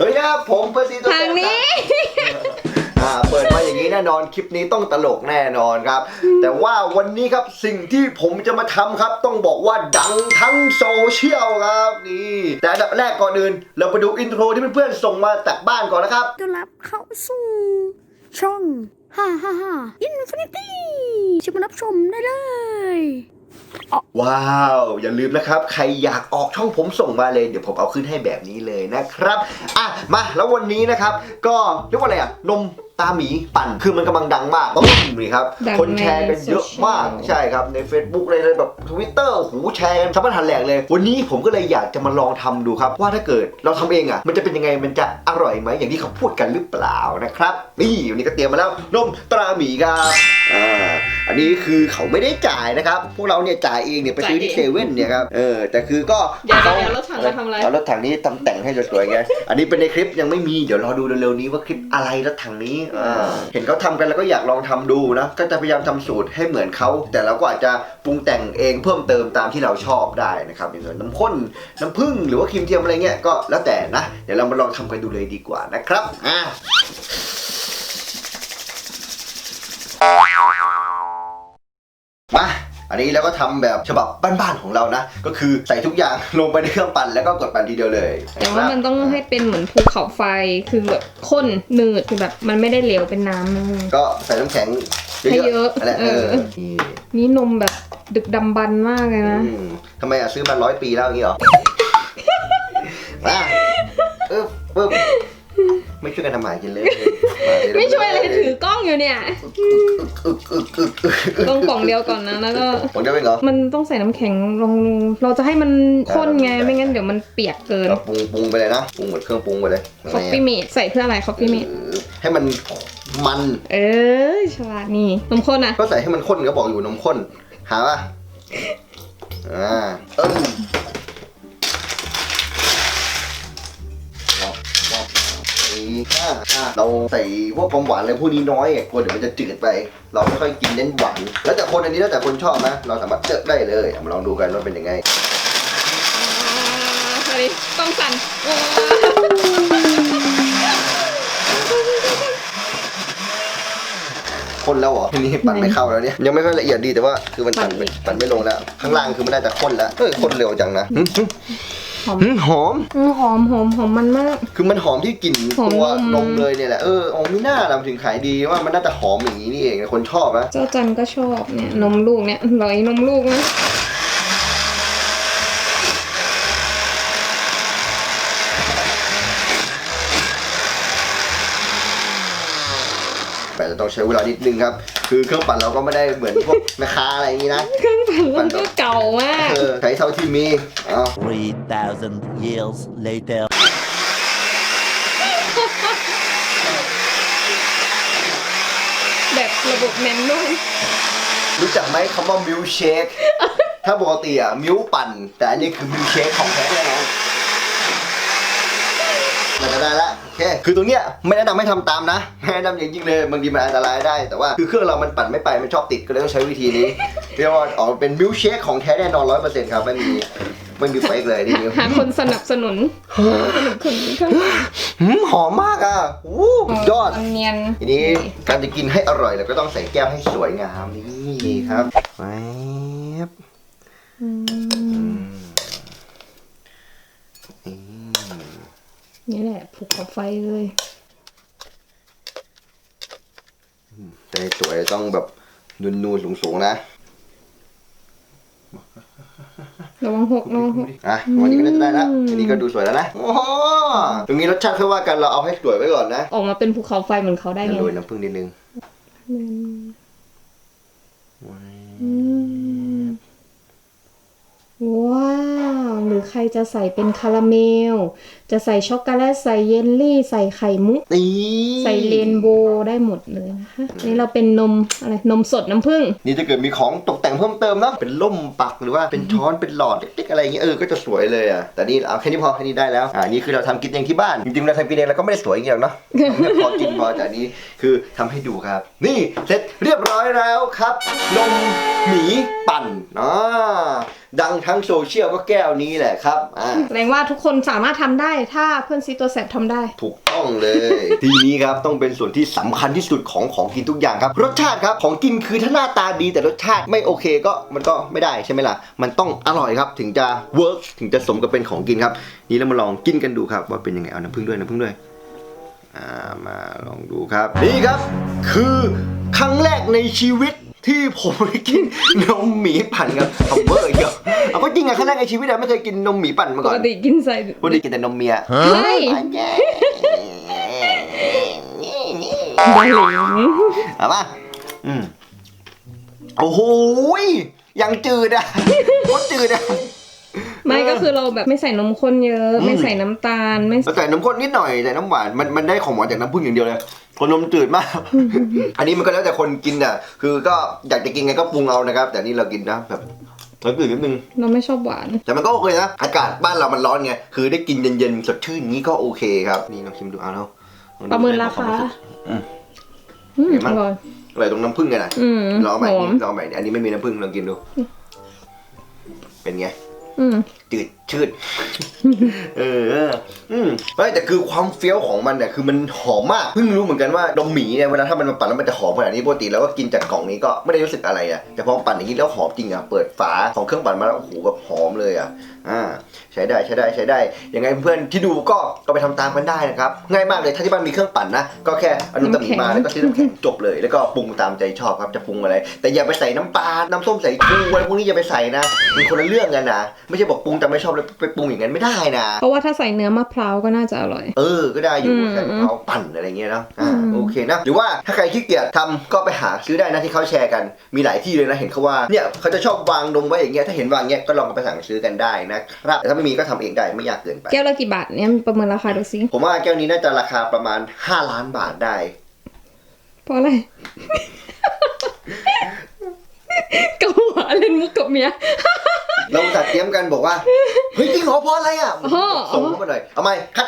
เฮ้ยครับผมเปิดซีตัวทางนี้ อ่าเปิดมาอย่างนี้แน่นอนคลิปนี้ต้องตลกแน่นอนครับ แต่ว่าวันนี้ครับสิ่งที่ผมจะมาทำครับ ต้องบอกว่าดังทั้งโซเชียลครับนี่แต่อันดับแรกก่อนอื่น เราไปดูอินโทรที่เพื่อนๆส่งมาจากบ้านก่อนนะครับ ต้อนรับเข้าสู่ช่อง ฮ่าฮ่าฮ่าอินฟินิตี้ชิมมารับชมได้เลย ว้าว อย่าลืมนะครับ ใครอยากออกช่องผมส่งมาเลย เดี๋ยวผมเอาขึ้นให้แบบนี้เลยนะครับ อะ มาแล้ววันนี้นะครับ ก็เรียกว่าอะไรอะ นมตาหมีปั่นคือมันกำลังดังมากต้องนี่ครับ ดังคนแชร์กันเยอะมากในโซเชียลใช่ครับใน Facebook เลยเลยแบบทวิตเตอร์หูแชร์กันทับทันแหลกเลย วันนี้ผมก็เลยอยากจะมาลองทำดูครับ ว่าถ้าเกิดเราทำเองอะ มันจะเป็นยังไงมันจะอร่อยไหมอย่างที่เขาพูดกันหรือเปล่านะครับ นี่วันนี้ก็เตรียมมาแล้วนมตราหมีครับอ่า อันนี้คือเขาไม่ได้จ่ายนะครับ พวกเราเนี่ยจ่ายเองเนี่ยไปซื้อที่เซจ่ายเองเว่นเนี่ยครับ เออ แต่คือก็เดี๋ยวขาเดี๋ยวรถถังจะทำอะไรเอารถถังนี้ตำแต่งให้สวยๆไง อันนี้เป็นในคลิปยังไม่มี เดี๋ยวรอดูเร็วๆนี้ว่าคลิปอะไรรถถังนี้อ่าเห็นเขาทำกันแล้วก็อยากลองทำดูนะ ก็จะพยายามทำสูตรให้เหมือนเขา แต่เราก็อาจจะปรุงแต่งเองเพิ่มเติมตามที่เราชอบได้นะครับ อย่างเช่นน้ำข้น น้ำผึ้ง หรือว่าครีมเทียมอะไรเงี้ย ก็แล้วแต่นะ เดี๋ยวเรามาลองทำกันดูเลยดีกว่านะครับ อ่ามา อันนี้เราก็ทำแบบฉบับบ้านๆของเรานะ ก็คือใส่ทุกอย่างลงไปในเครื่องปั่นแล้วก็กดปั่นทีเดียวเลยแต่ว่ามันต้องให้เป็นเหมือนภูเขาไฟคือแบบข้นหนืดคือแบบมันไม่ได้เหลวเป็นน้ำนะก็ใส่น้ำแข็งให้เยอะนั่นแหละเออเออนี่นี่นมแบบดึกดำบรรพ์มากเลยนะอืมทำไมอะซื้อมาร้อยปีแล้วอย่างงี้เหรอมาเออปึ๊บ ไม่ช่วยกันทำหมากินเลยาเดี๋ไม่ช่วยเลยถือกล้องอยู่เนี่ยอึกอึกอึกอึกอึกต้องกล่องเดียวก่อนนะแล้วก็ผมจะเป็นเหรอมันต้องใส่น้ำแข็งลงเราจะให้มันข้นไงใช่ไม่งั้นเดี๋ยวมันเปียกเกินเราปรุงปรุงไปเลยนะปรุงเหมือนเครื่องปรุงไปเลยคอฟฟี่เมดใส่เพื่ออะไรคอฟฟี่เมดเออให้มันมัน เออฉลาดนี่นมข้นอะก็ใส่ให้มันข้นก็บอกอยู่นมข้นหาป่ะอ่าเอิ้มวอ เราใส่พวกความหวานอะไรพวกนี้น้อยอะกลัวเดี๋ยวมันจะจืดไป เราไม่ค่อยกินเน้นหวานแล้วแต่คนอันนี้แล้วแต่คนชอบนะ เราสามารถเลือกได้เลยเอามาลองดูกันว่าเป็นยังไงสวัสดีต้องสั่นโอ้ข้นแล้วเหรอทีนี้ปั่นไม่เข้าแล้วเนี่ย ยังไม่ค่อยละเอียดดีแต่ว่าคือมันปั่นไม่ปั่นไม่ลงแล้ว ข้างล่างคือมันน่าจะข้นแล้วเออข้นเร็วจังนะ หึหึหอมหึหอม อืมหอมหอมหอมมันมาก คือมันหอมที่กลิ่นหอมตัวนมนมเลยเนี่ยแหละเอออ๋อมีหน้าเราถึงขายดีว่ามันน่าจะหอมอย่างนี้นี่เองคนชอบนะเจ้าจันก็ชอบเนี่ยนมลูกเนี่ยร้อยนมลูกนะแต่จะต้องใช้เวลานิดนึงครับ คือเครื่องปั่นเราก็ไม่ได้เหมือนพวกแม่ค้าอะไรอย่างนี้นะ เครื่องปั่นมันก็เก่ามาก เออใช้เท่าที่มีเอา 3,000 years later. แบบระบบแมนนวลรู้จักไหมคำว่ามิลเชค ถ้าปกติอะมิลปั่น แต่อันนี้คือมิลเชคของแท้แน่นอนมันจะได้ละโอ เค คือตรงเนี้ยไม่แนะนำให้ทำตามนะไม่แนะนำอย่างยิ่งเลยบางทีมันอันตรายได้ แต่ว่าคือเครื่องเรามันปั่นไม่ไปมันชอบติดก็เลยต้องใช้วิธีนี้เรียกว่าออกมาเป็นมิลเชคของแท้แน่นอนร้อยเปอร์เซ็นต์ครับไม่มีไม่มีเฟกเลยนี่หาคนสนับสนุนสนุนคนเครื่องปั่นหืมหอมมากอะวู้สุดยอดมันเนียนทีนี้การจะกินให้อร่อยเราก็ต้องใส่แก้วให้สวยงามนี่ครับแวบ อืม นี่แหละภูเขาไฟเลยแต่สวยต้องแบบนูนๆสูงๆนะระวังหกระวังหกอะวันนี้ก็น่าจะได้แล้วอืมทีนี้ก็ดูสวยแล้วนะ โอ้โหตรงนี้รสชาติค่อยว่ากันเราเอาให้สวยไว้ก่อนนะ ออกมาเป็นภูเขาไฟเหมือนเขาได้ไงโรยน้ำผึ้งนิดนึง อืมว้าว หรือ ใครจะใส่เป็นคาราเมล จะใส่ช็อกโกแลตใส่เยลลี่ ใส่ไข่มุกนี่ใส่เรนโบว์ได้หมดเลยนะคะอันนี่เราเป็นนมอะไรนมสดน้ำผึ้งนี่ถ้าเกิดมีของตกแต่งเพิ่มเติมนะเป็นล่มปักหรือว่าเป็นช้อนเป็นหลอดเล็กๆอะไรอย่างเงี้ยเออก็จะสวยเลยอะแต่นี่เอาแค่นี้พอแค่นี้ได้แล้วอ่านี่คือเราทำกินเองที่บ้านจริงๆเราทำกินเองเราก็ไม่ได้สวยอย่างเงี้ยหรอกเนาะทำให้พอกินพอแต่อันนี้คือทำให้ดูครับ นี่เสร็จเรียบร้อยแล้วครับนมหมีปั่นอ่า ดังทั้งโซเชียลก็แก้วนี้แหละครับอ่าแสดงว่าทุกคนสามารถทำได้ถ้าเพื่อนซีตัวแสบทำได้ ถูกต้องเลย ทีนี้ครับต้องเป็นส่วนที่สำคัญที่สุดของของกินทุกอย่างครับ รสชาติครับของกินคือถ้าหน้าตาดีแต่รสชาติไม่โอเคก็มันก็ไม่ได้ใช่ไหมล่ะ มันต้องอร่อยครับถึงจะเวิร์กถึงจะสมกับเป็นของกินครับ นี่เรามาลองกินกันดูครับว่าเป็นยังไงเอาน้ำผึ้งด้วยน้ำผึ้งด้วย อ่ามาลองดูครับ นี่ครับ คือครั้งแรกในชีวิต ที่ผมได้กินนมหมีปั่นครับทำเบอร์เยอะเอาก็จริงอะครั้งแรกในชีวิตอะไม่เคยกินนมหมีปั่นมาปก่อนกติกินใส่ปกติกินแต่นมเมียเฮ้ยได้เลยเอาป่ะอืมโอ้โหยยังจืดอะโคตรจืดอะ ไม่ก็คือเราแบบไม่ใส่นมข้นเยอะอืมไม่ใส่น้ำตาลไม่แล้วใส่น้ำข้นนิดหน่อยใส่น้ำหวานมันมันได้ของหวานจากน้ำผึ้งอย่างเดียวเลยคนนมจืดมาก อันนี้มันก็แล้วแต่คนกินอะ คือก็อยากจะกินไงก็ปรุงเอานะครับ แต่นี่เรากินนะแบบน้ำจืดนิดนึง เราไม่ชอบหวาน แต่มันก็โอเคนะ อากาศบ้านเรามันร้อนไง คือได้กินเย็นๆ สดชื่นอย่างนี้ก็โอเคครับ นี่ลองชิมดูเอาแล้วลองดูประเมินราคาอืมอืมเห็นไหมอร่อย อะไรตรงน้ำผึ้งไงนะอืมลองใหม่หอม ลองใหม่อันนี้ไม่มีน้ำผึ้งลองกินดู เป็นไง อืม จืดชืด เออ อืมไม่แต่คือความเฟี้ยวของมันเนี่ยคือมันหอมมาก เพิ่งรู้เหมือนกันว่าดมหมีเนี่ยเวลาถ้ามันมาปั่นแล้วมันจะหอมขนาดนี้ปกติแล้วก็กินจากกล่องนี้ก็ไม่ได้รู้สึกอะไรอะแต่พอปั่นอย่างนี้แล้วหอมจริงอะเปิดฝาของเครื่องปั่นมาแล้วโอ้โหแบบหอมเลยอะ อ่าใช้ได้ใช้ได้ใช้ได้ยังไงเพื่อนที่ดูก็ก็ไปทำตามกันได้นะครับง่ายมากเลยถ้าที่บ้านมีเครื่องปั่นนะก็แค่เอานุตะหมีมาแล้วก็ซื้อน้ำแข็งจบเลย แล้วก็ปรุงตามใจชอบครับจะปรุงอะไร แต่อย่าไปใส่น้ำปลาน้ำส้มสายชูอะไรพวกนี้อย่าไปใส่นะมันคนละเรื่องกันนะไม่ใช่บอกปรุงแต่ไม่ชอบแล้วไปปรุงอย่างนั้นไม่ได้นะ เพราะว่าถ้าใส่เนื้อมะพร้าวก็น่าจะอร่อย เออก็ได้อยู่อืมใส่มะพร้าวปั่นอะไรเงี้ยเนาะอ่าอืมโอเคนะหรือว่าถ้าใครขี้เกียจทำก็ไปหาซื้อได้นะที่เขาแชร์กันมีหลายที่เลยนะเห็นเขาว่าเนี่ยเขาจะชอบวางดงไว้อย่างเงี้ยถ้าเห็นวางเงี้ยก็ลองไปสั่งซื้อกันได้นะครับแต่ถ้าไม่มีก็ทำเองได้ไม่ยากเกินไป แก้วละกี่บาทเนี่ยประเมินราคาดูสิผมว่าแก้วนี้น่าจะราคาประมาณ 5 ล้านบาทได้เพราะอะไรเกาหัวเล่นมุกกับเมียเราจัดเตรียมกันบอกว่า เฮ้ยจริงเหรอเพราะอะไรอะอ๋อส่งเข้ามาหน่อยเอาไหมคัด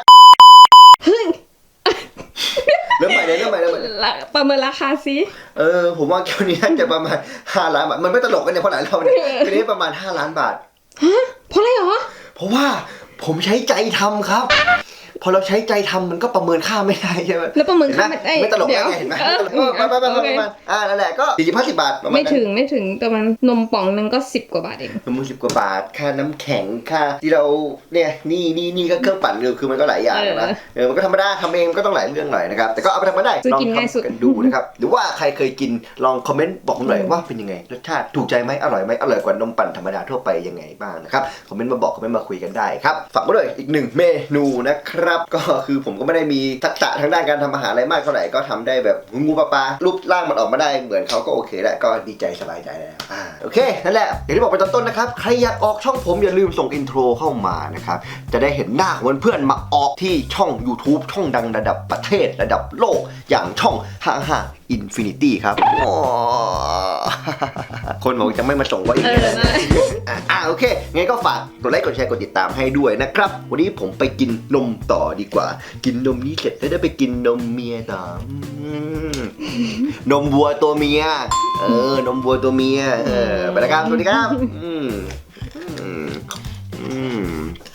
เฮ้ยเริ่มใหม่เลยเริ่มใหม่เริ่มใหม่ละประเมินราคาสิเออผมว่าแก้วนี้น่าจะประมาณ5ล้านบาทมันไม่ตลกกันเนี่ยเพราะหลายรอบเนี่ยแก้วนี้ประมาณ5ล้านบาท เพราะอะไรเหรอ เพราะว่าผมใช้ใจทำครับ พอเราใช้ใจทำมันก็ประเมินค่าไม่ได้ใช่ไหมแล้วประเมินเห็นไหมค่าไม่ได้ไม่ตลกเดี๋ยวไงเห็นไหมเออเออไปไปไปไปโอเคไปอ่านั่นแหละก็สี่สิบห้าสิบบาทประมาณไม่นั้นถึงไม่ถึงแต่มันนมป๋องหนึงก็สิบกว่าบาทเองน้ำมันสิบกว่าบาท ค่าน้ำแข็งค่าที่เราเนี่ยนี่นี่นี่ก็เครื่องปั่นคือคือมันก็หลายอย่างนะเออมันก็ธรรมดาทำเองมันก็ต้องหลายเรื่องหน่อยนะครับแต่ก็เอาไปทำมาได้ซื้อลองกินง่ายสุดทำกันดูนะครับหรือว่าใครเคยกินลองคอมเมนต์บอกผมหน่อยว่าเป็นยังไงรสชาติถูกใจไหมอร่อยไหมอร่อยกว่านมปั่นธรรมดาทั่วไปยังไงบ้างนะครับคอมเมนต์มาบอกคอมเมนต์มาคุยกันได้ครับฝากไว้เลยอีกหนึ่งเมนูนะครับก็คือผมก็ไม่ได้มีทักษะทางด้านการทำอาหารอะไรมากเท่าไหร่ก็ทำได้แบบงูปลาปลารูปร่างมันออกมาได้เหมือนเขาก็โอเคแหละก็ดีใจสบายใจแล้วอ่าโอเคนั่นแหละอย่างที่บอกไปตอนต้นนะครับใครอยากออกช่องผมอย่าลืมส่งอินโทรเข้ามานะครับจะได้เห็นหน้าของเพื่อนๆมาออกที่ช่อง YouTube ช่องดังระดับประเทศระดับโลกอย่างช่อง55 อินฟินิตี้ครับคนบอกจะไม่มาส่งว่าอีกอ่าโอเคงั้นก็ฝากกดไลค์กดแชร์กดติดตามให้ด้วยนะครับ วันนี้ผมไปกินนมต่อดีกว่า กินนมนี้เสร็จแล้วได้ไปกินนมเมียต่อนมวัวตัวเมีย เออ นมวัวตัวเมีย เออไปแล้วครับสวัสดีครับ